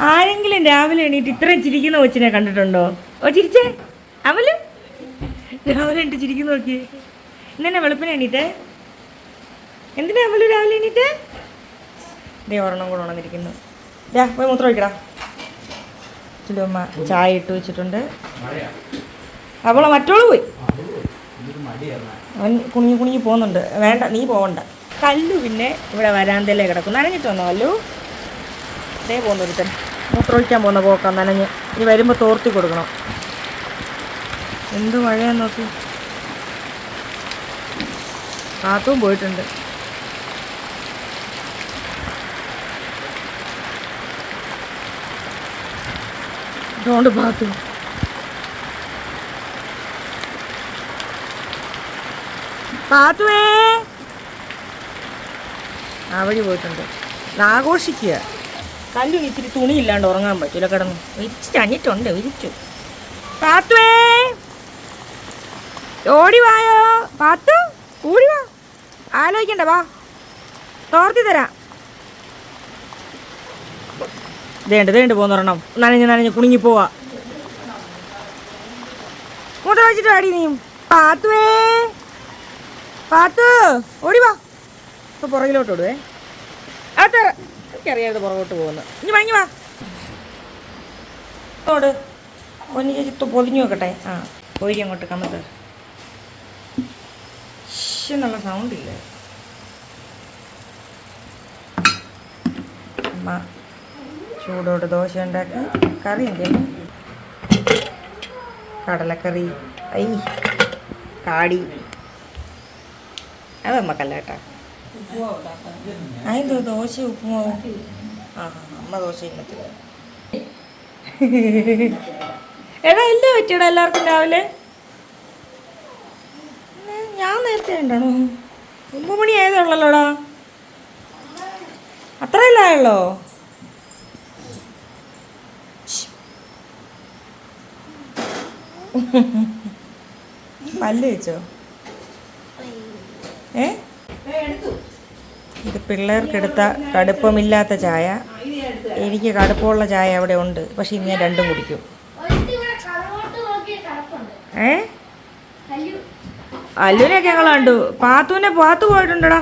ആരെങ്കിലും- രാവിലെ എണീറ്റ് ഇത്രയും ചിരിക്കുന്ന കൊച്ചിനെ കണ്ടിട്ടുണ്ടോ? ഓ ചിരിച്ചേ. അവൽ? രാവിലെ എണീറ്റ് ചിരിക്കുന്ന നോക്കി ഇന്നെ വെളുപ്പിനെ എണീറ്റേ? എന്തിനാ അവൽ രാവിലെ എണീറ്റേ? ദേ ഒരെണ്ണം കൂടെ ഉണർന്നിരിക്കുന്നു. പോയി മൂത്രം ഒഴിക്കടാ. ചുലുമ്മ ചായ ഇട്ട് വെച്ചിട്ടുണ്ട്. അവളെ മറ്റോൾ പോയി. അവൻ കുണിഞ്ഞു കുണിഞ്ഞു പോകുന്നുണ്ട്. വേണ്ട നീ പോവണ്ട. കല്ലു പിന്നെ ഇവിടെ വരാന്തയിലേ കിടക്കുന്നു. നനഞ്ഞിട്ട് വന്നോ കല്ലു? ദേ പോകുന്നൊരുത്തൻ മൂത്രമൊഴിക്കാൻ പോകുന്ന പോക്കാം നനഞ്ഞ് ഇനി വരുമ്പോൾ തോർത്തി കൊടുക്കണം. എന്ത് മഴയാന്ന് നോക്കി. കാത്തും പോയിട്ടുണ്ട്. ഇതുകൊണ്ട് പാത്തു. പാത്തുവേ. ആ വഴി പോയിട്ടുണ്ട്. ആഘോഷിക്കുക. കല്ലു ഇത്തിരി തുണിയില്ലാണ്ട് ഉറങ്ങാൻ പറ്റൂല കിടന്നു. വിരിച്ച് ചഞ്ഞിട്ടുണ്ട് വിരിച്ചു. പാത്തുവേ! ഓടി വായോ? പാത്തു ഓടി വാ. ആലോചിക്കണ്ട വാ. തോർത്തി തരാം. ഇതേണ്ട് ഇതേണ്ട് പോന്നൊരെണ്ണം നനഞ്ഞ് നനഞ്ഞ് കുണുങ്ങി പോവാ. മുട്ട വെച്ചിട്ട് ആടി നീ. പാത്തുവേ! പാത്തു ഓടി വാ. ഇപ്പൊ ആ കയറ്. എനിക്കറിയാതെ പുറകോട്ട് പോകുന്നു ഇനി വാങ്ങി വാ. ഒന്ന് ചേച്ചി പൊതിഞ്ഞു വെക്കട്ടെ ആ പോയി അങ്ങോട്ട് കമത്ത്. നല്ല സൗണ്ട് ഇല്ല? അമ്മ ചൂടോട് ദോശ ഉണ്ടാക്കി. കറി എന്തെങ്കിലും കടലക്കറി. ഐ കാടി. അത് നമ്മക്കല്ല കേട്ടാ. അതെന്തോ ദോശ ഉപ്പുമാവും. ആ അമ്മ ദോശ ഇന്നത്തില്ല എടാ ഇല്ല പറ്റിയടാ എല്ലാവർക്കും രാവിലെ. ഞാൻ നേരത്തെ ഉണ്ടാണോ. ഒമ്പത് മണി ആയതുള്ളല്ലോടാ അത്രയല്ല പല്ല് വെച്ചോ ഏ? ഇത് പിള്ളേർക്കെടുത്ത കടുപ്പമില്ലാത്ത ചായ. എനിക്ക് കടുപ്പമുള്ള ചായ അവിടെ ഉണ്ട്. പക്ഷെ ഇന്ന് ഞാൻ രണ്ടും കുടിക്കും. ഏ? അല്ലുവിനെയൊക്കെ ഞങ്ങൾ കണ്ടു. പാത്തുവിനെ പാത്തു പോയിട്ടുണ്ടടാ?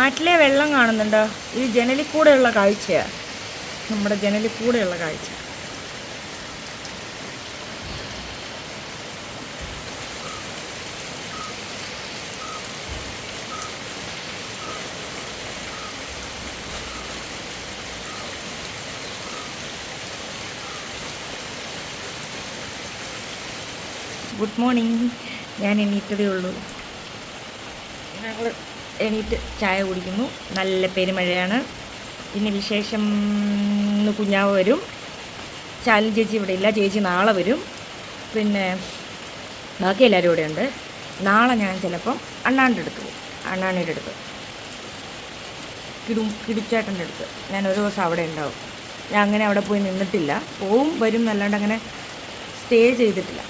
ആറ്റിലെ വെള്ളം കാണുന്നുണ്ടോ? ഇത് ജനലിൽ കൂടെയുള്ള കാഴ്ചയാണ് നമ്മുടെ ജനലിൽ കൂടെയുള്ള കാഴ്ച. ഗുഡ് മോർണിംഗ് ഞാൻ എണീറ്റതേ ഉള്ളൂ. ഞങ്ങൾ എണീറ്റ് ചായ കുടിക്കുന്നു. നല്ല പെരുമഴയാണ്. പിന്നെ വിശേഷം ഇന്ന് കുഞ്ഞാവ് വരും. ചാലി ചേച്ചി ഇവിടെ ഇല്ല. ചേച്ചി നാളെ വരും. പിന്നെ ബാക്കി എല്ലാവരും ഇവിടെ ഉണ്ട്. നാളെ ഞാൻ ചിലപ്പം അണ്ണാന്റെ അടുത്ത് പോകും. അണ്ണാണിയുടെ അടുത്ത്. കിടും കിടിച്ചേട്ടന്റെ അടുത്ത്. ഞാൻ ഒരു ദിവസം അവിടെ ഉണ്ടാവും. ഞാൻ അങ്ങനെ അവിടെ പോയി നിന്നിട്ടില്ല. പോവും വരും എന്നല്ലാണ്ട് അങ്ങനെ സ്റ്റേ ചെയ്തിട്ടില്ല.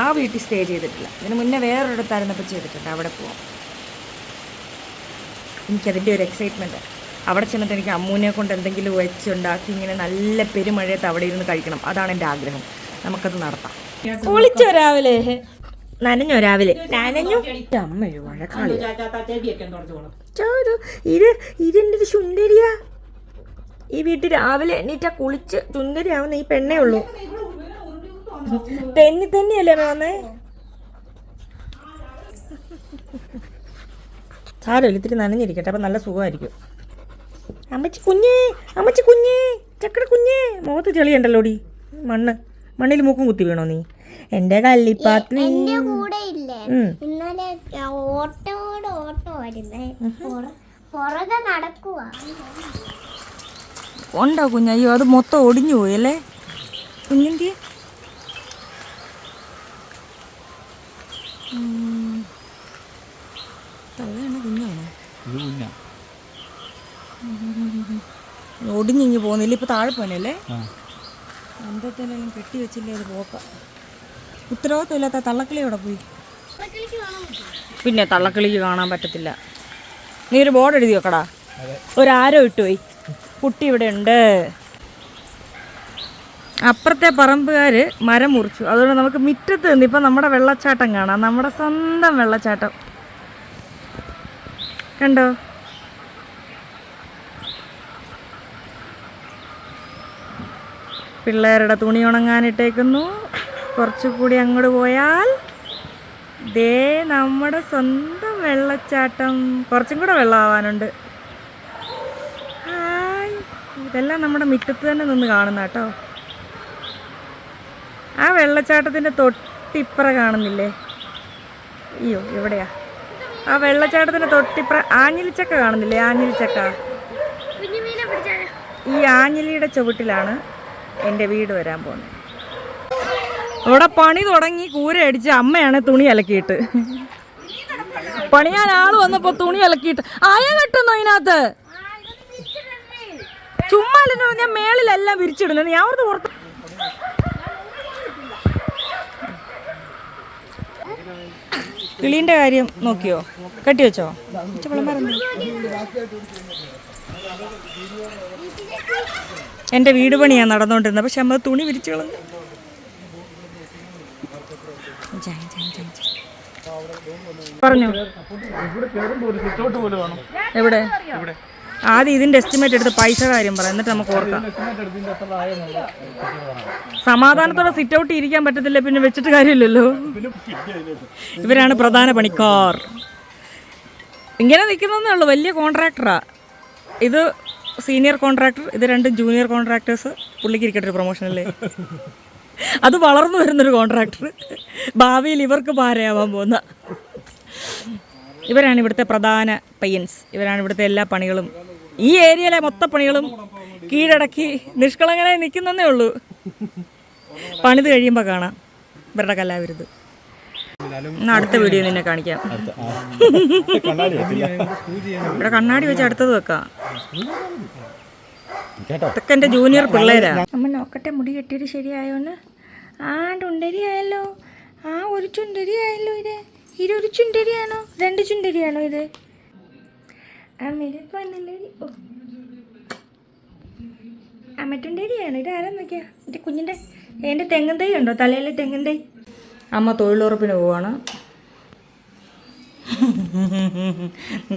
ആ വീട്ടിൽ സ്റ്റേ ചെയ്തിട്ടില്ല. ഇതിന് മുന്നേ വേറൊരിടത്തായിരുന്നപ്പോൾ ചെയ്തിട്ടുണ്ട്. അവിടെ പോവാം. എനിക്കതിന്റെ ഒരു എക്സൈറ്റ്മെന്റ് അവിടെ ചെന്നിട്ട് എനിക്ക് അമ്മൂനെ കൊണ്ട് എന്തെങ്കിലും വെച്ചുണ്ടാക്കി ഇങ്ങനെ നല്ല പെരുമഴയത്ത് അവിടെ ഇരുന്ന് കഴിക്കണം. അതാണ് എന്റെ ആഗ്രഹം. നമുക്കത് നടത്താം. കുളിച്ചോ രാവിലെ? നനഞ്ഞോ രാവിലെ? നനഞ്ഞു. വഴക്കാളി ഇത് ഇതെന്റെ ഒരു സുന്ദരിയാ ഈ വീട്ടിൽ രാവിലെ എണീറ്റാ കുളിച്ച് സുന്ദരിയാവുന്ന ഈ പെണ്ണേ ഉള്ളൂ. തെന്നി തന്നെയല്ലേ വന്നേ സാരമില്ല ഇത്തിരി നനഞ്ഞിരിക്കട്ടെ അപ്പം നല്ല സുഖമായിരിക്കും. അമ്മച്ചി കുഞ്ഞേ അമ്മച്ചി കുഞ്ഞേ ചക്കട കുഞ്ഞേ. മുഖത്ത് ചെളിയുണ്ടല്ലോടി മണ്ണ്. മണ്ണിൽ മൂക്കും കുത്തി വീണോ നീ? എന്റെ എന്റെ കൂടെ ഇല്ലേ? ഉം. ഇന്നലെ ഓട്ടോട് ഓട്ടോ വരുന്നേ പുറ- പുറകെ നടക്കുവാ. ഉണ്ടോ കുഞ്ഞയ്യോ അത് മൊത്തം ഒടിഞ്ഞു പോയല്ലേ കുഞ്ഞിന്റെ കുഞ്ഞിന്റെ ഇത് കുഞ്ഞാ ഒടിഞ്ഞിങ്ങി പോകുന്നില്ല. ഇപ്പൊ താഴെ പോനല്ലേ ആ. അമ്പത്തിനെല്ലാം കെട്ടി വെച്ചില്ലേ അത് പോക്ക. ഉത്തരവാദിത്തമില്ലാത്ത തള്ളക്കിളി അവിടെ പോയി? പിന്നെ തള്ളക്കിളിക്ക് കാണാൻ പറ്റത്തില്ല. നീ ഒരു ബോർഡ് എഴുതി വെക്കടാ. ഒരാരോ ഇട്ടുപോയി കുട്ടി ഇവിടെ ഉണ്ട്. അപ്പുറത്തെ പറമ്പുകാർ മരം മുറിച്ചു. അതുകൊണ്ട് നമുക്ക് മുറ്റത്ത് നിന്ന് ഇപ്പം നമ്മുടെ വെള്ളച്ചാട്ടം കാണാം. നമ്മുടെ സ്വന്തം വെള്ളച്ചാട്ടം. കണ്ടോ? പിള്ളേരുടെ തുണി ഉണങ്ങാനിട്ടേക്കുന്നു. കുറച്ചുകൂടി അങ്ങോട്ട് പോയാൽ ദേ നമ്മുടെ സ്വന്തം വെള്ളച്ചാട്ടം. കുറച്ചും കൂടെ വെള്ളമാവാനുണ്ട്. ഇതെല്ലാം നമ്മുടെ മുറ്റത്ത് തന്നെ നിന്ന് കാണുന്ന കേട്ടോ. ആ വെള്ളച്ചാട്ടത്തിന്റെ തൊട്ടിപ്പുറ കാണുന്നില്ലേ? അയ്യോ എവിടെയാ? ആ വെള്ളച്ചാട്ടത്തിന് തൊട്ടിപ്ര ആഞ്ഞിലിച്ചക്ക കാണുന്നില്ലേ? ആഞ്ഞിലിച്ചക്ക. ഈ ആഞ്ഞിലിയുടെ ചുവട്ടിലാണ് എന്റെ വീട് വരാൻ പോകുന്നത്. ഇവിടെ പണി തുടങ്ങി കൂര അടിച്ച് അമ്മയാണ് തുണി അലക്കിയിട്ട്. പണിയാൻ ആൾ വന്നപ്പോ തുണി അലക്കിയിട്ട്. അയ കെട്ടുന്നു അതിനകത്ത് ചുമ്മാ ഞാൻ മേളിലെല്ലാം വിരിച്ചിടുന്നു ഞാൻ അവിടുത്തെ പുറത്ത് കിളീന്റെ കാര്യം നോക്കിയോ? കെട്ടി വെച്ചോ? എന്റെ വീട് പണിയാണ് നടന്നുകൊണ്ടിരുന്നത് പക്ഷെ നമ്മൾ തുണി വിരിച്ചു കളഞ്ഞു. പറഞ്ഞോ. എവിടെ? ആദ്യം ഇതിന്റെ എസ്റ്റിമേറ്റ് എടുത്ത് പൈസ കാര്യം പറ എന്നിട്ട് നമുക്ക് ഓർക്കാം. സമാധാനത്തോടെ സിറ്റ് ഔട്ട് ഇരിക്കാൻ പറ്റത്തില്ല പിന്നെ വെച്ചിട്ട് കാര്യമില്ലല്ലോ. ഇവരാണ് പ്രധാന പണിക്കാർ. ഇങ്ങനെ നിൽക്കുന്നതേ ഉള്ളൂ വലിയ കോൺട്രാക്ടറാ ഇത് സീനിയർ കോൺട്രാക്ടർ ഇത് രണ്ട് ജൂനിയർ കോൺട്രാക്ടേഴ്സ് പുള്ളിക്ക് ഇരിക്കട്ടെ ഒരു പ്രൊമോഷനല്ലേ അത് വളർന്നു വരുന്നൊരു കോൺട്രാക്ടർ ഭാവിയിൽ ഇവർക്ക് ഭാരയാവാൻ പോകുന്ന. ഇവരാണ് ഇവിടുത്തെ പ്രധാന പയ്യൻസ് ഇവരാണ് ഇവിടുത്തെ എല്ലാ പണികളും. ഈ ഏരിയയിലെ മൊത്ത പണികളും കീഴടക്കി നിഷ്കളങ്കനായി നിൽക്കുന്നതേ ഉള്ളൂ. പണിത് കഴിയുമ്പോൾ കാണാം. ഇവരുടെ കലാവിരുത്. അടുത്ത വീഡിയോ നിന്നെ കാണിക്കാം. ഇവിടെ കണ്ണാടി വെച്ച് അടുത്തത് വെക്കാം. ഇതൊക്കെ എന്റെ ജൂനിയർ പിള്ളേരാ. നമ്മൾ നോക്കട്ടെ മുടി കെട്ടിയിട്ട് ശരിയായോന്ന്? ആ ചുണ്ടരിയായല്ലോ ആ ഒരു ചുണ്ടരിയായല്ലോ ഇത്. ഇതൊരു ചുണ്ടരിയാണോ? രണ്ട് ചുണ്ടരിയാണോ ഇത്? അമ്മയുടെ പന്നല്ലടി ഓ. അമ്മറ്റുണ്ടേടിയാണ് ഇത് ആരാ നോക്കിയാ? എന്റെ കുഞ്ഞിന്റെ എന്റെ തെങ്ങൻ തൈ ഉണ്ടോ? തലയിൽ തെങ്ങൻ തൈ. അമ്മ തൊഴിലുറപ്പിന് പോവാണ്.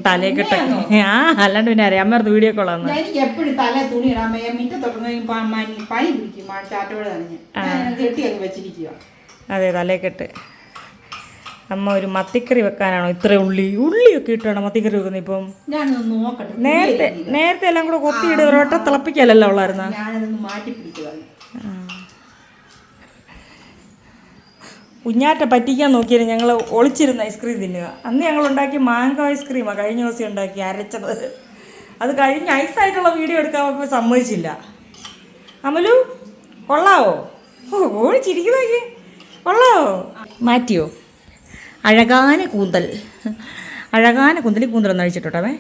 തലയൊക്കെ ആ അല്ലാണ്ട് പിന്നെ അറിയാം. അമ്മ വീഡിയോ കൊള്ളാന്ന് എനിക്ക് എപ്പോഴും തല തുണി ഇടാൻ വയ്യ പനി പിടിക്കും. ചാറ്റോടെ നനഞ്ഞ്. ഞാൻ കെട്ടി അങ്ങ് വെച്ചിരിക്കുക അതെ തലയൊക്കെട്ട് അമ്മ ഒരു മത്തിക്കറി വെക്കാനാണോ ഇത്ര ഉള്ളി? ഉള്ളിയൊക്കെ ഇട്ടാണ് മത്തിക്കറി വെക്കുന്നത് ഇപ്പം? നേരത്തെ നേരത്തെ എല്ലാം കൂടെ കൊത്തിയിട്ട് ഒരൊട്ട തിളപ്പിക്കലല്ലോ ഉള്ളായിരുന്ന? കുഞ്ഞാറ്റ പറ്റിക്കാൻ നോക്കിയത് ഞങ്ങൾ ഒളിച്ചിരുന്ന ഐസ്ക്രീം തിന്നുക. അന്ന് ഞങ്ങൾ ഉണ്ടാക്കിയ മാങ്കോ ഐസ്ക്രീമാണ് കഴിഞ്ഞ ദിവസം ഉണ്ടാക്കി അരച്ചത്. അത് കഴിഞ്ഞ് ഐസായിട്ടുള്ള വീഡിയോ എടുക്കാൻ സമ്മതിച്ചില്ല. അമലു കൊള്ളാവോ? ഓ ഓടിച്ചിരിക്കുന്നേ കൊള്ളാവോ? മാറ്റിയോ? അഴകാന കൂന്തൽ. അഴകാന കൂന്തൽ കൂന്തൽ ഒന്ന് അഴിച്ചിട്ടോട്ടവേ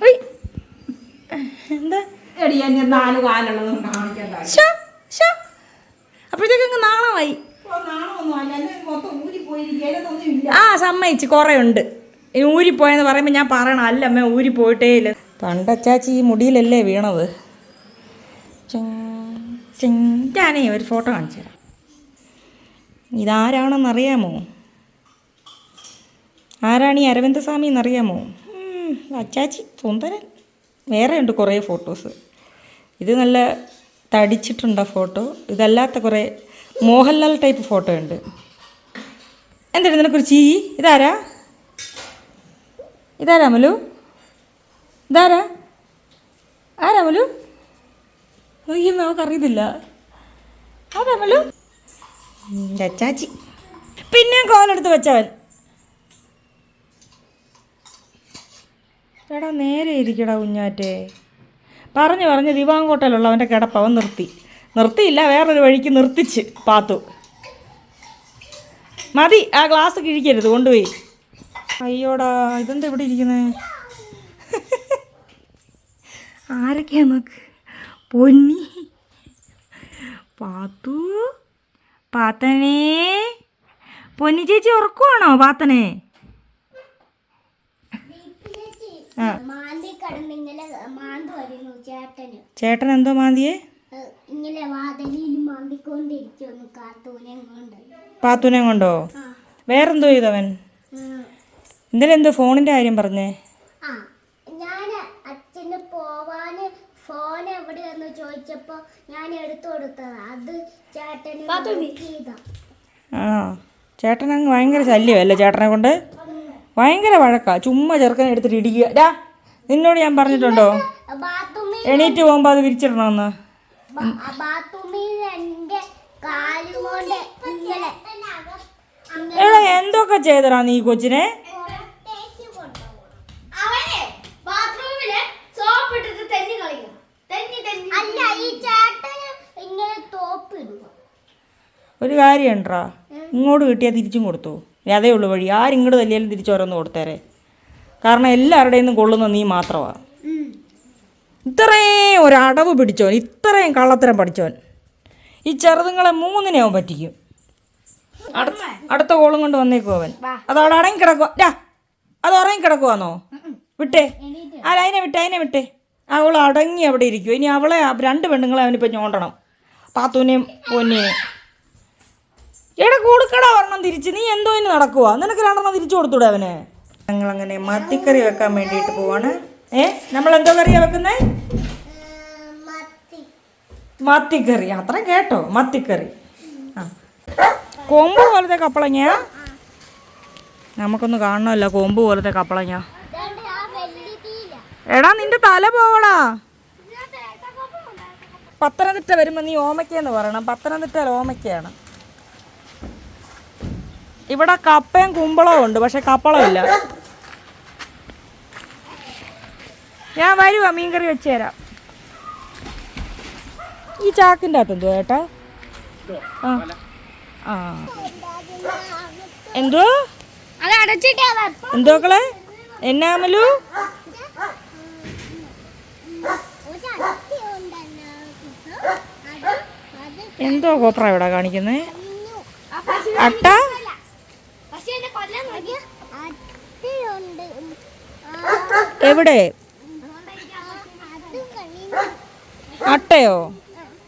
ഒയ് എന്താ? എടി എന്നെ നാല് കാലുള്ളതും കാണിക്കണ്ട ഷോ ഷോ അപ്പോഴത്തേക്ക് അങ്ങ് നാണമായി. ആ സമ്മതിച്ച്. കുറേ ഉണ്ട് ഊരിപ്പോയെന്ന് പറയുമ്പോൾ ഞാൻ പറയണം അല്ല അമ്മ ഊരിപ്പോയിട്ടേ ഇല്ല. പണ്ടച്ചാച്ചി ഈ മുടിയിലല്ലേ വീണത്. ഞാനേ ഒരു ഫോട്ടോ കാണിച്ചു തരാം. ഇതാരാണെന്ന് അറിയാമോ ആരാണ് ഈ അരവിന്ദസ്വാമി എന്നറിയാമോ? അച്ചാച്ചി സുന്ദരൻ. വേറെ ഉണ്ട് കുറേ ഫോട്ടോസ്. ഇത് നല്ല തടിച്ചിട്ടുണ്ട് ഫോട്ടോ. ഇതല്ലാത്ത കുറേ മോഹൻലാൽ ടൈപ്പ് ഫോട്ടോ ഉണ്ട് എന്താണ് നിനക്കൊരു ചീ ഇതാരാ? ഇതാരാ മലു? ഇതാരാ? ആരാ മലു? അയ്യോ നമുക്ക് അറിയത്തില്ല ആരാ മലു? എന്റെ അച്ചാച്ചി. പിന്നെ കോലെടുത്ത് വെച്ചവൻ. എടാ നേരെ ഇരിക്കടാ കുഞ്ഞാറ്റേ. പറഞ്ഞു പറഞ്ഞ് ദിവാങ്കോട്ടയിലുള്ള അവന്റെ കിടപ്പവൻ നിർത്തി. നിർത്തിയില്ല വേറൊരു വഴിക്ക് നിർത്തിച്ച് പാത്തു. മതി ആ ഗ്ലാസ് കിഴിക്കരുത് കൊണ്ടുപോയി. അയ്യോടാ ഇതെന്താ ഇവിടെ ഇരിക്കുന്നേ? ആരൊക്കെയാ നോക്ക് പൊന്നി. പാത്തു. പാത്തനേ. പൊന്നി ചേച്ചി ഉറക്കുവാണോ പാത്തനെ ആ മാന്തി കിടന്ന് ഇന്നലെ മാന്ത് വരുന്നു ചേട്ടന് ചേട്ടൻ എന്തോ മാന്തിയെ? പാത്തൂനെ ഇങ്ങനെ വാതിലിൽ മാന്തിക്കൊണ്ടിരിക്കുന്നു കാത്തൂനെ കൊണ്ട്. പാത്തുനെ കൊണ്ടോ? വേറെന്തോ ചെയ്തവൻ? ഉം. ഇന്നലെ എന്തോ ഫോണിന്റെ കാര്യം പറഞ്ഞേ. ആ ഞാൻ അച്ഛന് പോവാന് ഫോൺ എവിടെയെന്ന് ചോദിച്ചപ്പോ ഞാൻ എടുത്തു കൊടുത്തത്. അത് ചേട്ടന്. ആ ചേട്ടൻ അങ്ങ് ഭയങ്കര ശല്യമല്ലേ ചേട്ടനെ കൊണ്ട്? ഭയങ്കര വഴക്കാ. ചുമ്മാ ചെറുക്കനെ എടുത്തിട്ട് ഇടിക്കുക. ഡാ നിന്നോട് ഞാൻ പറഞ്ഞിട്ടുണ്ടോ? എണീറ്റ് പോകുമ്പോൾ അത് വിരിച്ചിടണമെന്ന് എടാ എന്തൊക്കെ ചെയ്തടാ നീ കൊച്ചിനെ? ഒരു കാര്യം ഉണ്ടോ ഇങ്ങോട്ട് കിട്ടിയാൽ തിരിച്ചും കൊടുത്തു? ഇനി അതേ ഉള്ളൂ വഴി. ആരിങ്ങോട്ട് തല്ലിയാലും തിരിച്ചോരോന്ന് കൊടുത്തേരെ. കാരണം എല്ലാവരുടെയും നിന്നും കൊള്ളുന്ന നീ മാത്രമാണ് ഇത്രയും ഒരടവ് പിടിച്ചോൻ ഇത്രയും കള്ളത്തരം പഠിച്ചോൻ ഈ ചെറുതുങ്ങളെ മൂന്നിനെ അവൻ പറ്റിക്കും. അടുത്ത അടുത്ത കോളും കൊണ്ട് വന്നേക്കും അവൻ. അത് അവിടെ അടങ്ങി കിടക്കുക ഡാ അത് ഉറങ്ങി കിടക്കുവാന്നോ? വിട്ടേ. അല്ല അതിനെ വിട്ടേ അതിനെ വിട്ടേ. അവൾ അടങ്ങി അവിടെ ഇരിക്കും ഇനി അവളെ രണ്ട് പെണ്ണുങ്ങളെ അവനിപ്പോൾ ഞോണ്ടണം. പാത്തൂനെയും പൊന്നിനെയും എടാ കൊടുക്കടാ ഒരെണ്ണം തിരിച്ച്. നീ എന്തോ ഇനി നടക്കുവാ? നിനക്ക് രണ്ടെണ്ണം തിരിച്ചു കൊടുത്തൂടെ അവന്? ഞങ്ങൾ അങ്ങനെ മത്തിക്കറി വെക്കാൻ വേണ്ടിയിട്ട് പോവാണ്. ഏ നമ്മൾ എന്തോ കറിയാ വെക്കുന്നേ? മത്തി. മത്തിക്കറി. അത്ര കേട്ടോ മത്തിക്കറി. ആ. കൊമ്പ് പോലത്തെ കപ്പളങ്ങ നമുക്കൊന്ന് കാണണമല്ല കൊമ്പ് പോലത്തെ കപ്പളങ്ങ എടാ നിന്റെ തല പോവടാ. പത്തനംതിട്ട വരുമ്പോൾ നീ ഓമയ്ക്കെന്ന് പറയണം. പത്തനംതിട്ട ഓമയ്ക്കയാണ്. ഇവിടെ കപ്പയും കുമ്പളവും ഉണ്ട് പക്ഷെ കപ്പളമില്ല. ഞാൻ വരുവാ മീൻകറി വെച്ച് തരാം. ഈ ചാക്കിന്റെ അകത്ത് എന്തോ ഏട്ടാ? ആ. ആ. എന്തോ എന്തോക്കളെ എന്നാമലു എന്തോ കോപ്ര ഇവിടെ കാണിക്കുന്നേ? അട്ട പക്ഷെ എന്നെ കൊല്ലാൻ നോക്കിയ അട്ടയുണ്ട് എവിടെ? അട്ടയോ?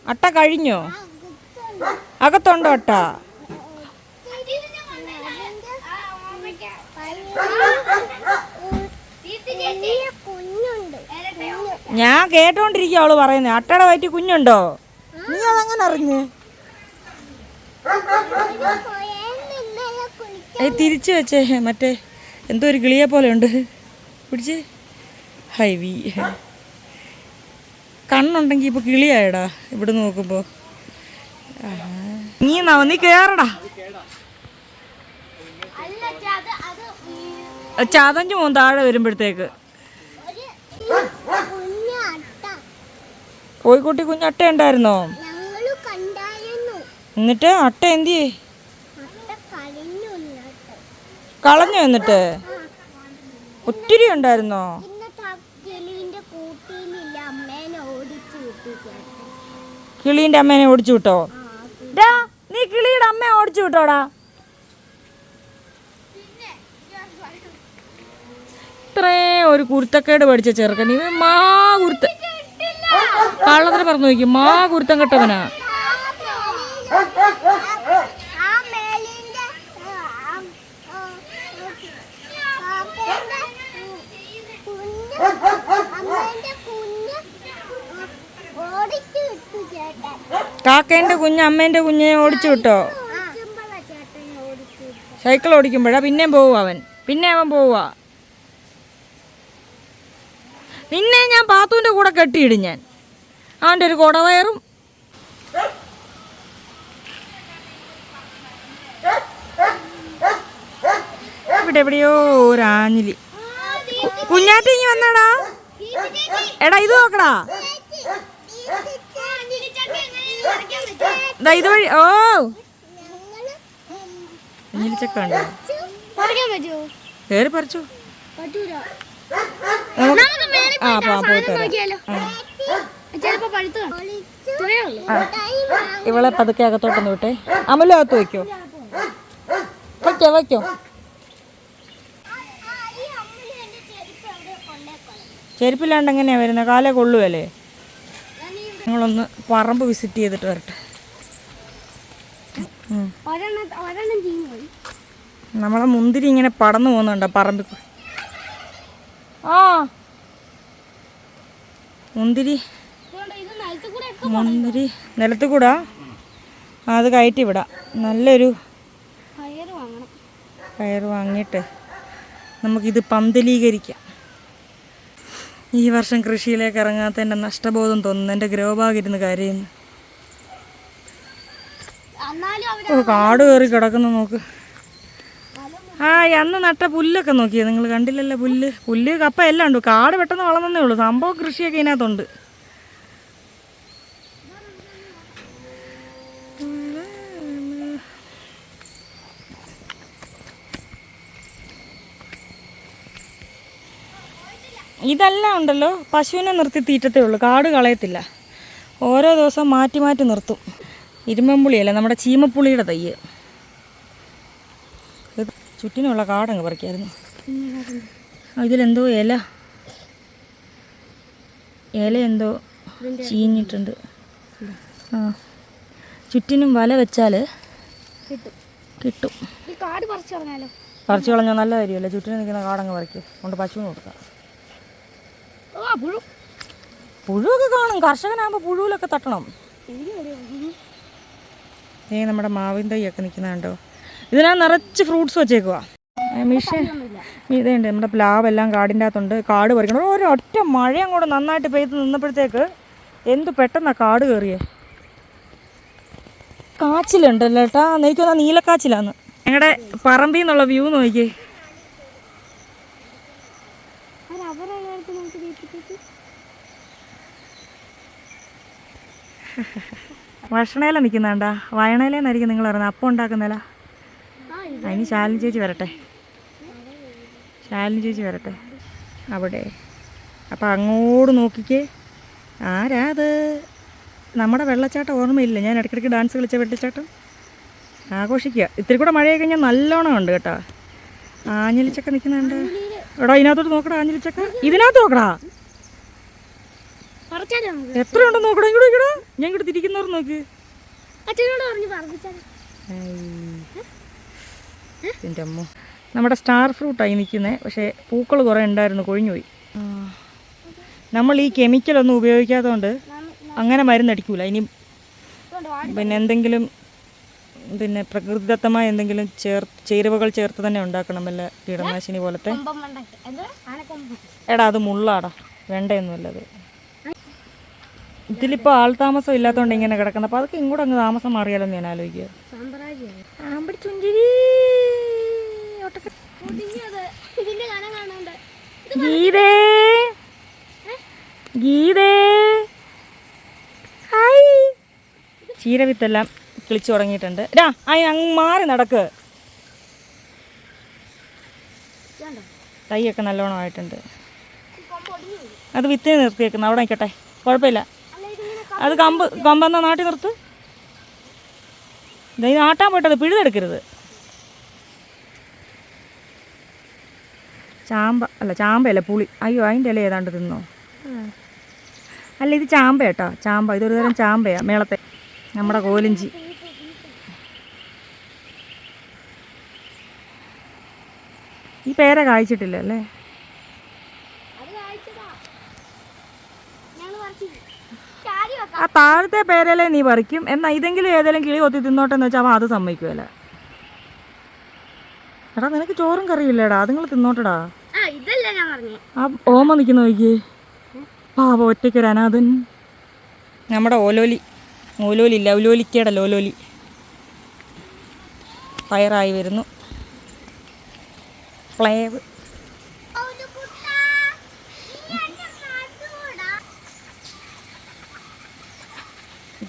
അട്ട കഴിഞ്ഞോ? അകത്തുണ്ടോ അട്ട? കുഞ്ഞുണ്ട്. ഞാൻ കേട്ടോണ്ടിരിക്കുക അവൾ പറയുന്നേ. അട്ടയുടെ വയറ്റി കുഞ്ഞുണ്ടോ? നീ അതങ്ങനെ അറിഞ്ഞ്? ഏയ് തിരിച്ചു വെച്ചേ. മറ്റേ എന്തോ ഒരു കിളിയെ പോലെ ഉണ്ട്. പിടിച്ച്. ഹൈവി കണ്ണുണ്ടെങ്കിൽ ഇപ്പൊ കിളിയായടാ ഇവിടെ നോക്കുമ്പോൾ നീ നീ അത് അത് ഉം, ചതഞ്ഞു പോകും താഴെ വരുമ്പോഴത്തേക്ക്. ഒരു കുഞ്ഞ അട്ട. കോഴിക്കുട്ടി ഉണ്ടായിരുന്നോ എന്നിട്ട് അട്ട എന്തിയേ? കളഞ്ഞു എന്നിട്ട്. ഒത്തിരി ഉണ്ടായിരുന്നോ? ഇന്നത്തെ ആ കിളീന്റെ അമ്മേനെ ഓടിച്ചു വിട്ടു ചേട്ടൻ കിളീന്റെ അമ്മേനെ ഓടിച്ചു വിട്ടോ? ഡാ നീ കിളിയുടെ അമ്മയെ ഓടിച്ചു വിട്ടോടാ. ഇത്രേ ഒരു കുരുത്തക്കേട് പഠിച്ച ചെറുക്കൻ. ഇവൻ മാ കുരുത്ത കള്ളത്തിന് പറഞ്ഞു നോക്കി മാ കുരുത്തം കെട്ടവനാ ആ മേലിന്റെ ആ, ആ, കാക്കയുടെ കുഞ്ഞ് അമ്മേന്റെ കുഞ്ഞ് ഓടിച്ചു വിട്ടു? കുഞ്ഞിനെ ഓടിച്ചു സൈക്കിൾ ഓടിക്കുമ്പോഴാ പിന്നെയും പോവുക അവൻ. പിന്നെ അവൻ പോവുക നിന്നെ ഞാൻ പാത്തുവിന്റെ കൂടെ കെട്ടിയിടും ഞാൻ. അവന്റെ ഒരു കുടവയറും. ഇവിടെ എവിടെയോ ഒരു ആഞ്ഞിലി കുഞ്ഞാറ്റി ഇനി വന്നടാ. എടാ ഇത് നോക്കടാ. ഇത് വഴി ഓ. ഇവളെ പതുക്കെ അകത്തോട്ടൊന്ന് വിട്ടെ. അമലും അകത്ത് വയ്ക്കോ. വയ്ക്കോ വയ്ക്കോ. ചെരുപ്പില്ലാണ്ട് എങ്ങനെയാണ് വരുന്നത് കാലേ കൊള്ളുമല്ലേ ഞങ്ങളൊന്ന് പറമ്പ് വിസിറ്റ് ചെയ്തിട്ട് വരട്ടെ. നമ്മളെ മുന്തിരി ഇങ്ങനെ പടന്നു പോകുന്നുണ്ടോ പറമ്പിൽ ആ. മുന്തിരി. മുന്തിരി. നിലത്ത് കൂടാ? അത് കയറ്റി വിടാം. നല്ലൊരു കയറ് കയർ വാങ്ങിയിട്ട് നമുക്കിത് പന്തലീകരിക്കാം. ഈ വർഷം കൃഷിയിലേക്ക് ഇറങ്ങാത്ത എന്റെ നഷ്ടബോധം തോന്നുന്നു. എന്റെ ഗ്രോ ബാഗ് ഇരുന്ന് കരയുന്നു. ഓ കാട് കയറി കിടക്കുന്നു നോക്ക്. ആ അന്ന് നട്ട പുല്ലൊക്കെ നോക്കിയേ? നിങ്ങൾ കണ്ടില്ലല്ലോ പുല്ല്? പുല്ല് കപ്പ എല്ലാം ഉണ്ട്. കാട് പെട്ടെന്ന് വളർന്നേ ഉള്ളൂ. സംഭവം കൃഷിയൊക്കെ ഇതിനകത്തുണ്ട്. ഇതെല്ലാം ഉണ്ടല്ലോ പശുവിനെ നിർത്തി തീറ്റത്തേ ഉള്ളൂ കാട് കളയത്തില്ല. ഓരോ ദിവസം മാറ്റി മാറ്റി നിർത്തും. ഇരുമ്പമ്പുളിയല്ല നമ്മുടെ ചീമപ്പുളിയുടെ തയ്യ്. ചുറ്റിനുള്ള കാടങ്ങ് പറിക്കായിരുന്നു. ഇതിലെന്തോ ഇല. ഇല എന്തോ ചീഞ്ഞിട്ടുണ്ട്. ആ ചുറ്റിനും വല വെച്ചാൽ കിട്ടും. പറിച്ചു കളഞ്ഞാൽ നല്ല കാര്യമല്ലേ ചുറ്റിനും നിൽക്കുന്ന കാടങ്ങ് പറിക്കും. കൊണ്ട് പശുവിന് കൊടുക്കാം. പുഴു പുഴുവൊക്കെ കാണും. കർഷകനാകുമ്പോൾ പുഴുവിലൊക്കെ തട്ടണം. ഏ നമ്മുടെ മാവിൻ തൈയൊക്കെ നിൽക്കുന്നുണ്ടോ ഇതിനാ നിറച്ച് ഫ്രൂട്ട്സ് വെച്ചേക്കുക മിഷൻ ഇതേണ്ട് നമ്മുടെ പ്ലാവ് എല്ലാം കാടിന്റെ അകത്തുണ്ട് കാട് പറിക്കണം. ഒരു ഒറ്റ കൂടെ നന്നായിട്ട് പെയ്ത് നിന്നപ്പോഴത്തേക്ക് എന്ത് പെട്ടെന്നാ കാട് കയറിയേ? കാച്ചിലുണ്ടല്ലോ ഏട്ടാ എനിക്കൊന്നാ നീലക്കാച്ചിലാന്ന്. ഞങ്ങളുടെ പറമ്പിൽ നിന്നുള്ള വ്യൂ നോക്കിയേ ആ റബ്ബർ എടുത്ത് നമുക്ക് വീട്ടിലേക്ക് ഭക്ഷണയില നിൽക്കുന്നുണ്ടാ? വയണയിലെന്നായിരിക്കും നിങ്ങൾ പറയുന്നത്. അപ്പം ഉണ്ടാക്കുന്നില്ല അതിന് ശാലിനി ചേച്ചി വരട്ടെ. ശാലിനി ചേച്ചി വരട്ടെ. അവിടെ. അപ്പം അങ്ങോട്ട് നോക്കിക്കേ. ആരാ അത്? നമ്മുടെ വെള്ളച്ചാട്ടം ഓർമ്മയില്ല? ഞാൻ ഇടയ്ക്കിടയ്ക്ക് ഡാൻസ് കളിച്ച വെള്ളച്ചാട്ടം. ആഘോഷിക്കുക. ഇത്തിരി കൂടെ മഴയൊക്കെ കഴിഞ്ഞാൽ നല്ലോണം ഉണ്ട് കേട്ടോ. ആഞ്ഞിലിച്ചൊക്കെ നിൽക്കുന്നുണ്ട്. എടാ ഇതിനകത്തോട്ട് നോക്കടാ ആഞ്ഞിലിച്ചൊക്കെ. ഇതിനകത്ത് നോക്കടാ. പറിച്ചാലോ നോക്കണം ഇങ്ങോട്ട് നോക്കടാ ഞാൻ ഇങ്ങോട്ട് തിരിക്കുന്നവർ നോക്ക്. എന്റെ അമ്മ. നമ്മുടെ സ്റ്റാർ ഫ്രൂട്ടായി നിൽക്കുന്നത് പക്ഷേ പൂക്കൾ കുറേ ഉണ്ടായിരുന്നു കൊഴിഞ്ഞുപോയി. നമ്മൾ ഈ കെമിക്കലൊന്നും ഉപയോഗിക്കാത്തതുകൊണ്ട് അങ്ങനെ മരുന്നടിക്കൂല. ഇനി പിന്നെ എന്തെങ്കിലും പിന്നെ പ്രകൃതിദത്തമായ എന്തെങ്കിലും ചേർ ചേരുവകൾ ചേർത്ത് തന്നെ ഉണ്ടാക്കണം വല്ല കീടനാശിനി പോലത്തെ. എടാ അത് മുള്ളാടാ. വെണ്ടയൊന്നുമല്ല അത്. ഇതിലിപ്പോൾ ആൾതാമസം ഇല്ലാത്തതുകൊണ്ട് ഇങ്ങനെ കിടക്കുന്നത് അപ്പോൾ അതൊക്കെ ഇങ്ങോട്ട് അങ്ങ് താമസം മാറിയാലോ ഞാൻ ആലോചിക്കുക ഗീതേ. ഗീതേ. ഹായ്. ചീരവിത്തെല്ലാം കിളിച്ചു തുടങ്ങിയിട്ടുണ്ട്. ഡാ ആ അങ്ങ് മാറി നടക്ക്? തൈയൊക്കെ നല്ലോണം ആയിട്ടുണ്ട്. അത് വിത്തിന് നിർത്തിയേക്കുന്നു. അവിടെ നിൽക്കട്ടെ. കുഴപ്പമില്ല. അത് കമ്പ് കമ്പെന്നാ നാട്ടി നിർത്ത്? ഇത് ആട്ടാൻ പോയിട്ടത് പിഴുതെടുക്കരുത്. ചാമ്പ അല്ല ചാമ്പയല്ല പുളി. അയ്യോ അതിന്റെ ഇല ഏതാണ്ട് തിന്നോ? അല്ല ഇത് ചാമ്പ കേട്ടോ ചാമ്പ ഇതൊരു തരം ചാമ്പയാണ് മേളത്തെ. നമ്മുടെ കോലിഞ്ചി. ഈ പേരെ കായ്ച്ചിട്ടില്ല അല്ലേ അത് കാഴ്ചതാ ഞങ്ങൾ പറിച്ചു ചാരി വെക്കാം ആ താഴത്തെ പേരല്ലേ നീ പറിക്കും. എന്നാൽ ഇതെങ്കിലും ഏതെങ്കിലും കിളി കൊത്തി തിന്നോട്ടെന്ന് വെച്ചാൽ അവൻ അത് സമ്മതിക്കുമല്ല എടാ നിനക്ക് ചോറും കറിയില്ലേടാ. അതുങ്ങൾ തിന്നോട്ടടാ. ആ ഓമ നിൽക്കുന്ന നോക്കിയേ. പാവ ഒറ്റയ്ക്കൊരു അനാഥൻ. നമ്മുടെ ഓലോലി. ഓലോലി ഇല്ല ഉലോലിക്കയുടെ ലോലോലി. പയറായി വരുന്നു. പ്ലേവ്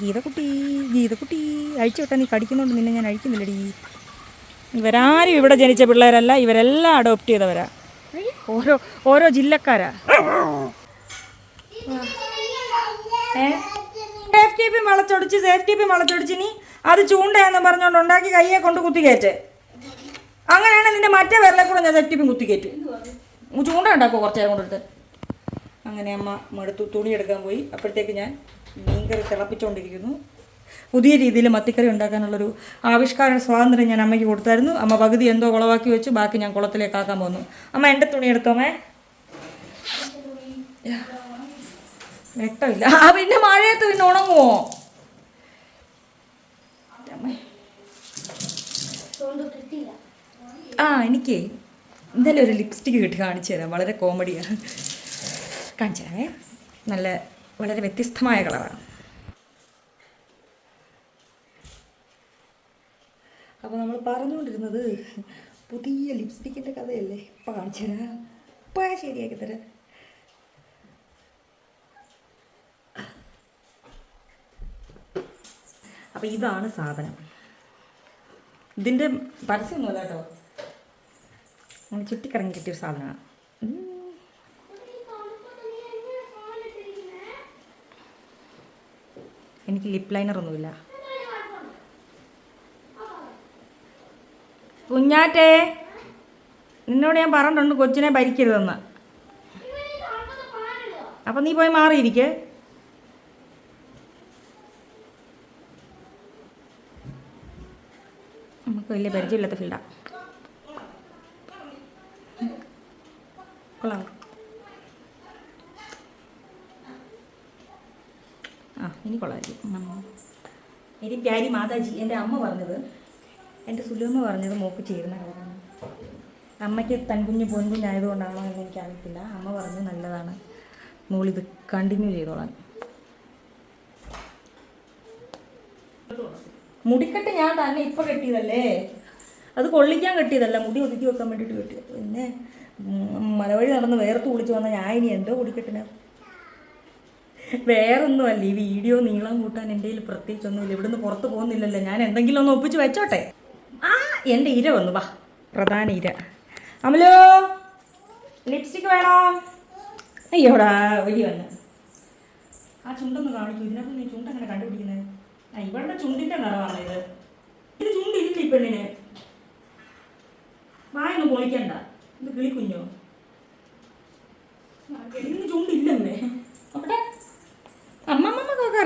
ഗീതക്കുട്ടി ഗീതക്കുട്ടി അഴിച്ചു വിട്ടാൽ നീ കടിക്കുന്നുണ്ട് നിന്നെ ഞാൻ അഴിക്കുന്നില്ലടി. ഇവരാരും ഇവിടെ ജനിച്ച പിള്ളേരല്ല ഇവരെല്ലാം അഡോപ്റ്റ് ചെയ്തവരാ. ഓരോ ഓരോ ജില്ലക്കാരാ. സേഫ്റ്റി പി വളച്ചൊടിച്ച് സേഫ്റ്റി പി വളച്ചൊടിച്ച് നീ അത് ചൂണ്ടയെന്ന് പറഞ്ഞുകൊണ്ട് ഉണ്ടാക്കി കയ്യെ കൊണ്ട് കുത്തി കയറ്റ് അങ്ങനെയാണ് നിന്റെ മറ്റേ വിരലെ കൂടെ ഞാൻ സേഫ്റ്റി പി കുത്തിക്കയറ്റ് കയറ്റും ചൂണ്ട ഉണ്ടാക്കുമോ കുറച്ച് നേരം കൊണ്ടെടുത്ത്? അങ്ങനെ അമ്മ മടുത്തു തുണി എടുക്കാൻ പോയി. അപ്പോഴത്തേക്ക് ഞാൻ മീൻകറി തിളപ്പിച്ചുകൊണ്ടിരിക്കുന്നു പുതിയ രീതിയിൽ മത്തിക്കറി ഉണ്ടാക്കാനുള്ളൊരു ആവിഷ്കാര സ്വാതന്ത്ര്യം ഞാൻ അമ്മയ്ക്ക് കൊടുത്തായിരുന്നു. അമ്മ പകുതി എന്തോ കുളവാക്കി വെച്ചു. ബാക്കി ഞാൻ കുളത്തിലേക്ക് ആക്കാൻ പോന്നു. അമ്മ എന്റെ തുണി എടുത്തോമേ വെട്ടമില്ല. ആ പിന്നെ മഴയത്ത് പിന്നെ ഉണങ്ങുമോ ആ എനിക്ക് എന്തായാലും ഒരു ലിപ്സ്റ്റിക്ക് കിട്ടി കാണിച്ചു തരാം. വളരെ കോമഡിയാണ് കാണിച്ചു തരാമേ. നല്ല വളരെ വ്യത്യസ്തമായ കളറാണ്. അപ്പോൾ നമ്മൾ പറഞ്ഞുകൊണ്ടിരുന്നത് പുതിയ ലിപ്സ്റ്റിക്കിന്റെ കഥയല്ലേ? ഇപ്പം കാണിച്ചു തരാം. ഇപ്പം ശരിയാക്കി തരാം. അപ്പോൾ ഇതാണ് സാധനം. ഇതിന്റെ പരസ്യമൊന്നുമല്ല കേട്ടോ. ചുറ്റിക്കറങ്ങി കിട്ടിയൊരു സാധനമാണ്. എനിക്ക് ലിപ് ലൈനർ ഒന്നുമില്ല. കുഞ്ഞാറ്റേ നിന്നോട് ഞാൻ പറഞ്ഞിട്ടുണ്ട് കൊച്ചിനെ ഭരിക്കരുതെന്ന്. അപ്പം നീ പോയി മാറിയിരിക്കേ. നമുക്ക് വലിയ പരിചയമില്ലാത്ത ഫീൽഡാണ് കൊള്ളാം ആ ഇനി കൊള്ളാമായിരിക്കും. എനിക്ക് എരി പ്യാരി മാതാജി എന്റെ അമ്മ പറഞ്ഞത് എന്റെ സുലൂമ്മ പറഞ്ഞത് മോക്ക് ചേരുന്ന കളറാണ് അമ്മയ്ക്ക് തൻകുഞ്ഞ് പൊൻകുഞ്ഞായതുകൊണ്ടാണോ എന്ന് എനിക്കറിയത്തില്ല. അമ്മ പറഞ്ഞു നല്ലതാണ്. മോളിത് കണ്ടിന്യൂ ചെയ്തോളാൻ. മുടിക്കെട്ട് ഞാൻ തന്നെ ഇപ്പം കെട്ടിയതല്ലേ? അത് കൊള്ളിക്കാൻ കെട്ടിയതല്ല മുടി ഒതുക്കി വെക്കാൻ വേണ്ടിയിട്ട് കെട്ടിയത്. പിന്നെ മലവഴി നടന്ന് വേർത്ത് കുളിച്ച് വന്ന ഞാൻ ഇനി എന്തോ മുടിക്കെട്ടിന്? വേറൊന്നുമല്ല. ഈ വീഡിയോ നീളം കൂട്ടാൻ എന്റെ കയ്യിൽ പ്രത്യേകിച്ചൊന്നുമില്ല. ഇവിടുന്ന് പുറത്ത് പോകുന്നില്ലല്ലോ. ഞാൻ എന്തെങ്കിലും ഒന്ന് ഒപ്പിച്ച് വെച്ചോട്ടെ? ആ എന്റെ ഇര വന്നു. വാ പ്രധാന ഇര. അമലോ ലിപ്സ്റ്റിക് വേണോ? അയ്യോടാ വലിയ വന്നു ആ ചുണ്ടൊന്ന് കാണിച്ചു ഇതിനകത്ത് നീ ചുണ്ട് അങ്ങനെ കണ്ടുപിടിക്കുന്നത്? ആ ഇവളുടെ ചുണ്ടിന്റെ നിറമാണ് ഇത്. ഇത് ചുണ്ടില്ല ഈ പെണ്ണിന്? വായൊന്ന് പൊളിക്കണ്ട. ഇത് കിളിക്കുഞ്ഞോ? ഇന്ന് ചുണ്ടില്ലമ്മേ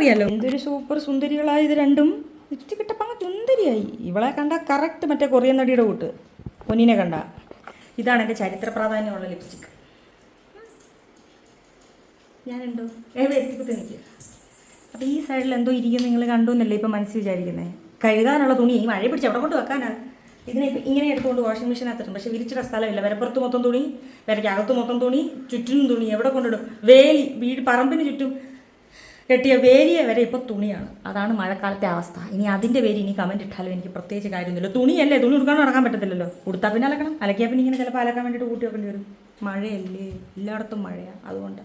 അറിയാലോ? എന്തൊരു സൂപ്പർ സുന്ദരികളായ ഇത് രണ്ടും ലിപ്സ്റ്റിക് ഇട്ടപ്പോൾ അങ്ങ് സുന്ദരിയായി. ഇവളെ കണ്ട കറക്റ്റ് മറ്റേ കൊറിയൻ നടിയുടെ കൂട്ട്. പൊന്നിനെ കണ്ട. ഇതാണ് എന്റെ ചരിത്ര പ്രാധാന്യമുള്ള ലിപ്സ്റ്റിക് ഞാനുണ്ടോ? ഏത് എത്തിക്കുത്തി നിൽക്കുക അപ്പോൾ ഈ സൈഡിൽ എന്തോ ഇരിക്കും നിങ്ങൾ കണ്ടു എന്നല്ലേ ഇപ്പം മനസ്സിൽ വിചാരിക്കുന്നത് കഴുകാനുള്ള തുണി ഈ മഴ പിടിച്ച് അവിടെ കൊണ്ട് വെക്കാനാ. ഇതിനെ ഇപ്പം ഇങ്ങനെ എടുത്തുകൊണ്ട് വാഷിംഗ് മെഷീനകത്തിട്ടുണ്ട് പക്ഷേ വിരിച്ചിട സ്ഥലമില്ല. വരപ്പുറത്ത് മൊത്തം തുണി വരയ്ക്കകത്ത് മൊത്തം തുണി ചുറ്റിനും തുണി. എവിടെ കൊണ്ടിടും? വേലി വീട് പറമ്പിന് ചുറ്റും കെട്ടിയ വേരിയെ വരെ ഇപ്പോൾ തുണിയാണ്. അതാണ് മഴക്കാലത്തെ അവസ്ഥ. ഇനി അതിന്റെ പേര് ഇനി കമന്റ് ഇട്ടാലും എനിക്ക് പ്രത്യേകിച്ച് കാര്യമൊന്നുമില്ല. തുണിയല്ലേ? തുണി ഉടുക്കാൻ നടക്കാൻ പറ്റത്തില്ലല്ലോ. ഉടുത്താൽ പിന്നെ അലക്കണം. അലക്കിയാൽ പിന്നെ ഇങ്ങനെ ചിലപ്പോൾ അലക്കാൻ വേണ്ടിയിട്ട് കൂട്ടി വെക്കേണ്ടി വരും. മഴയല്ലേ? എല്ലായിടത്തും മഴയാണ് അതുകൊണ്ട്.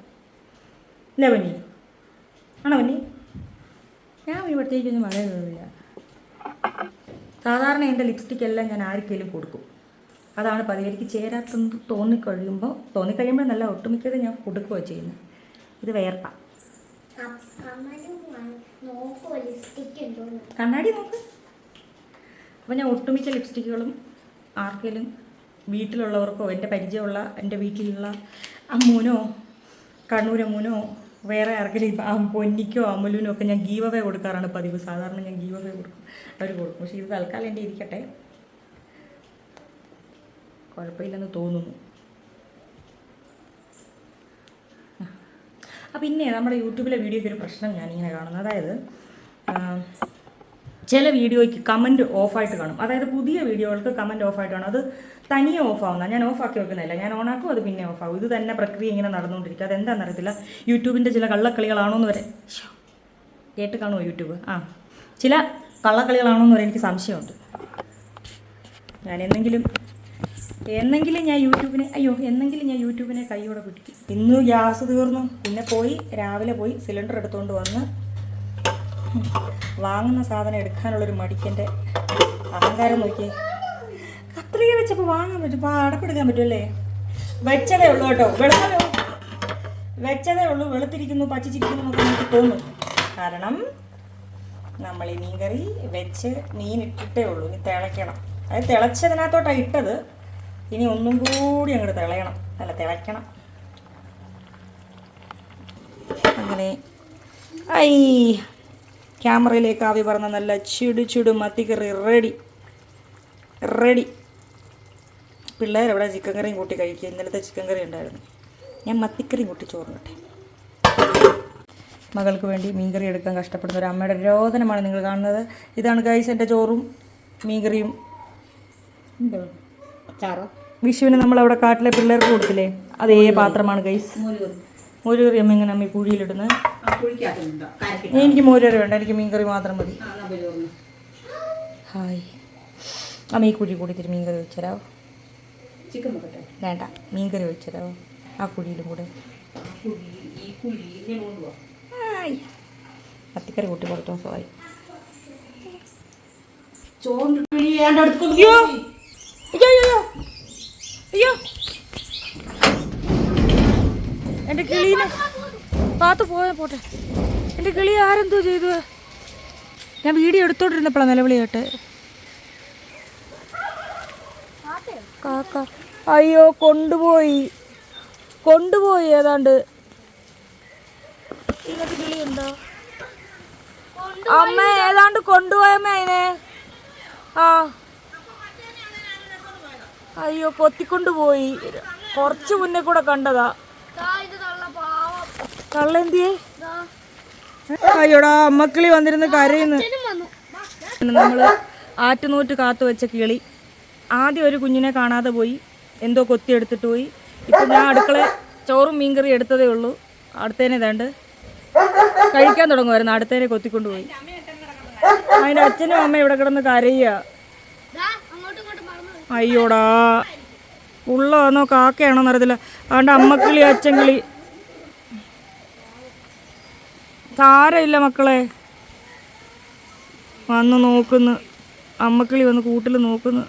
അല്ലേ പനി ആണോ പനി ഞാൻ ഇവിടത്തേക്ക് ഒന്നും മഴ മഴയൊന്നുമില്ല സാധാരണ എന്റെ ലിപ്സ്റ്റിക് എല്ലാം ഞാൻ ആർക്കെങ്കിലും കൊടുക്കും. അതാണ് പതിവ്. എനിക്ക് ചേരാത്തെന്ന് തോന്നിക്കഴിയുമ്പോൾ തോന്നിക്കഴിയുമ്പോൾ നല്ല ഒട്ടുമിക്കത് ഞാൻ കൊടുക്കുകയോ ചെയ്യുന്നത്. ഇത് വേർപ്പാ. നോക്കോ ലിപ്സ്റ്റിക് ഉണ്ടോന്ന് കണ്ണാടി നോക്ക്. അപ്പോൾ ഞാൻ ഒട്ടുമിക്ക ലിപ്സ്റ്റിക്കുകളും ആർക്കെങ്കിലും വീട്ടിലുള്ളവർക്കോ എന്റെ പരിചയമുള്ള എന്റെ വീട്ടിലുള്ള അമ്മൂനോ കണ്ണൂരമ്മൂനോ വേറെ ആർക്കെങ്കിലും പൊന്നിക്കോ അമ്മലിനോ ഒക്കെ ഞാൻ ഗീവ് അവേ കൊടുക്കാറാണ് പതിവ്. സാധാരണ ഞാൻ ഗീവ് അവേ കൊടുക്കും. അവർ കൊടുക്കും. പക്ഷേ ഇത് തൽക്കാലം എന്റെ ഇരിക്കട്ടെ. കുഴപ്പമില്ലെന്ന് തോന്നുന്നു. ആ പിന്നെ നമ്മുടെ യൂട്യൂബിലെ വീഡിയോയ്ക്ക് ഒരു പ്രശ്നം ഞാനിങ്ങനെ കാണുന്നത് അതായത് ചില വീഡിയോയ്ക്ക് കമന്റ് ഓഫായിട്ട് കാണും. അതായത് പുതിയ വീഡിയോകൾക്ക് കമന്റ് ഓഫായിട്ട് കാണും. അത് തനിയെ ഓഫാവുന്ന ഞാൻ ഓഫാക്കി വെക്കുന്നില്ല ഞാൻ ഓണാക്കും അത് പിന്നെ ഓഫാവും. ഇത് തന്നെ പ്രക്രിയ ഇങ്ങനെ നടന്നുകൊണ്ടിരിക്കുക അതെന്താണെന്ന് അറിയത്തില്ല? യൂട്യൂബിന്റെ ചില കള്ളക്കളികളാണോ എന്ന് വരെ. കേട്ട് കാണുമോ യൂട്യൂബ്? ആ ചില കള്ളക്കളികളാണോ എന്ന് വരെ എനിക്ക് സംശയമുണ്ട്. ഞാൻ എന്തെങ്കിലും എന്നെങ്കിലും ഞാൻ യൂട്യൂബിനെ അയ്യോ എന്നെങ്കിലും ഞാൻ യൂട്യൂബിനെ കൈയോടെ പിടിക്കും. ഇന്ന് ഗ്യാസ് തീർന്നു. പിന്നെ പോയി രാവിലെ പോയി സിലിണ്ടർ എടുത്തുകൊണ്ട് വന്ന് വാങ്ങുന്ന സാധനം എടുക്കാനുള്ളൊരു മടിക്കന്റെ അഹങ്കാരം നോക്കിയേ. കത്രിക വെച്ചപ്പോൾ വാങ്ങാൻ പറ്റും. അപ്പോൾ അടപ്പെടുക്കാൻ പറ്റുമല്ലേ വെച്ചതേ ഉള്ളൂ കേട്ടോ. വെളുത്തതേ വെച്ചതേ ഉള്ളൂ. വെളുത്തിരിക്കുന്നു പച്ചിച്ചിരിക്കുന്നു എന്നൊക്കെ എനിക്ക് തോന്നും. കാരണം നമ്മൾ ഈ മീൻ കറി വെച്ച് മീൻ ഇട്ടിട്ടേ ഉള്ളൂ. ഇനി തിളയ്ക്കണം. അത് തിളച്ചതിനകത്തോട്ടാണ് ഇട്ടത്. ഇനി ഒന്നും കൂടി അങ്ങോട്ട് തിളയണം. നല്ല തിളയ്ക്കണം. അങ്ങനെ. ഐ. ക്യാമറയിലേക്ക് ആവി പറഞ്ഞ നല്ല ചുടു ചുടു മത്തിക്കറി റെഡി റെഡി പിള്ളേർ അവിടെ ചിക്കൻ കറിയും കൂട്ടി കഴിക്കുക. ഇന്നലത്തെ ചിക്കൻ കറി ഉണ്ടായിരുന്നു. ഞാൻ മത്തിക്കറിയും കൂട്ടി ചോറിനട്ടെ. മകൾക്ക് വേണ്ടി മീൻകറി എടുക്കാൻ കഷ്ടപ്പെടുന്ന ഒരു അമ്മയുടെ രോദനമാണ് നിങ്ങൾ കാണുന്നത്. ഇതാണ് ഗൈസ് എന്റെ ചോറും മീൻകറിയും എന്തോ അച്ചാറോ. നമ്മൾ അവിടെ കാട്ടിലെ പിള്ളേർക്ക് കൊടുത്തില്ലേ? അതേ പാത്രമാണ് ഗൈസ്. മോരുകറി അമ്മ ഇങ്ങനെ അമ്മ കുഴിയിലിടുന്നത് എനിക്ക് മോരുകറി വേണ്ട എനിക്ക് മീൻകറി മാത്രം മതി. ഹായ്. അമ്മ ഈ കുഴി കൂടി ഇത്തിരി മീൻകറി വെച്ചരാവോ വേണ്ട മീൻകറി വെച്ചരാവോ ആ കുഴിയിലും കൂടെ. പത്തിക്കറി കൂട്ടി പുറത്തു ദിവസമായി അടുത്ത് അയ്യോ അയ്യോ അയ്യോ. എന്റെ കിളീനെ പാത്ത് പോയാ പോട്ടെ. എന്റെ കിളി ആരെന്തോ ചെയ്തു? ഞാൻ വീഡിയോ എടുത്തോണ്ടിരുന്നപ്പോഴാണ് നിലവിളി കേട്ടെ. കാക്ക. അയ്യോ കൊണ്ടുപോയി. കൊണ്ടുപോയി ഏതാണ്ട്. ഇങ്ങനത്തെ അമ്മ ഏതാണ്ട് കൊണ്ടുപോയമ്മ അതിനെ ആ. അയ്യോ പൊത്തിക്കൊണ്ട് പോയി. കുറച്ച് മുന്നേ കൂടെ കണ്ടതാ. കള്ളെന്തിയേ അയ്യോടാ അമ്മക്കിളി വന്നിരുന്ന് കരയുന്നു. നമ്മൾ ആറ്റുനൂറ്റ് കാത്തു വെച്ച കിളി. ആദ്യം ഒരു കുഞ്ഞിനെ കാണാതെ പോയി. എന്തോ കൊത്തി എടുത്തിട്ട് പോയി. ഇപ്പം ഞാൻ അടുക്കള ചോറും മീൻകറി എടുത്തതേ ഉള്ളൂ. അടുത്തേനെ ഇതാണ്ട് കഴിക്കാൻ തുടങ്ങുമായിരുന്നു അടുത്തേനെ കൊത്തിക്കൊണ്ട് പോയി. അതിന്റെ അച്ഛനും അമ്മ ഇവിടെ കിടന്ന് കരയുക ദാ അങ്ങോട്ടും ഇങ്ങോട്ടും മറന്നു അയ്യോടാ. ഉള്ളതാണോ കാക്കയാണോ എന്നറിയത്തില്ല. അതുകൊണ്ട് അമ്മക്കിളി അച്ഛൻകിളി താരയില്ല മക്കളെ. വന്ന് നോക്കുന്നു. അമ്മക്കിളി വന്ന് കൂട്ടിൽ നോക്കുന്നു.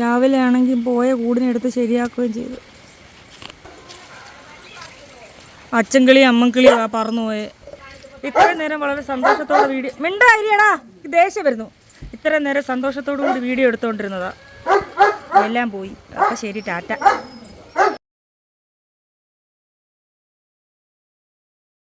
രാവിലെ ആണെങ്കിൽ പോയ കൂടിനെടുത്ത് ശരിയാക്കുകയും ചെയ്തു. അച്ഛൻകിളി അമ്മക്കിളി ആ പറന്നുപോയെ ഇത്രയും നേരം വളരെ സന്തോഷത്തോടെ വീഡിയോ മിണ്ടായിരിയടാ ദേഷ്യം വരുന്നു. ഇത്രയും നേരം സന്തോഷത്തോടു കൂടി വീഡിയോ എടുത്തുകൊണ്ടിരുന്നതാ എല്ലാം പോയി. അപ്പം ശരി ടാറ്റ.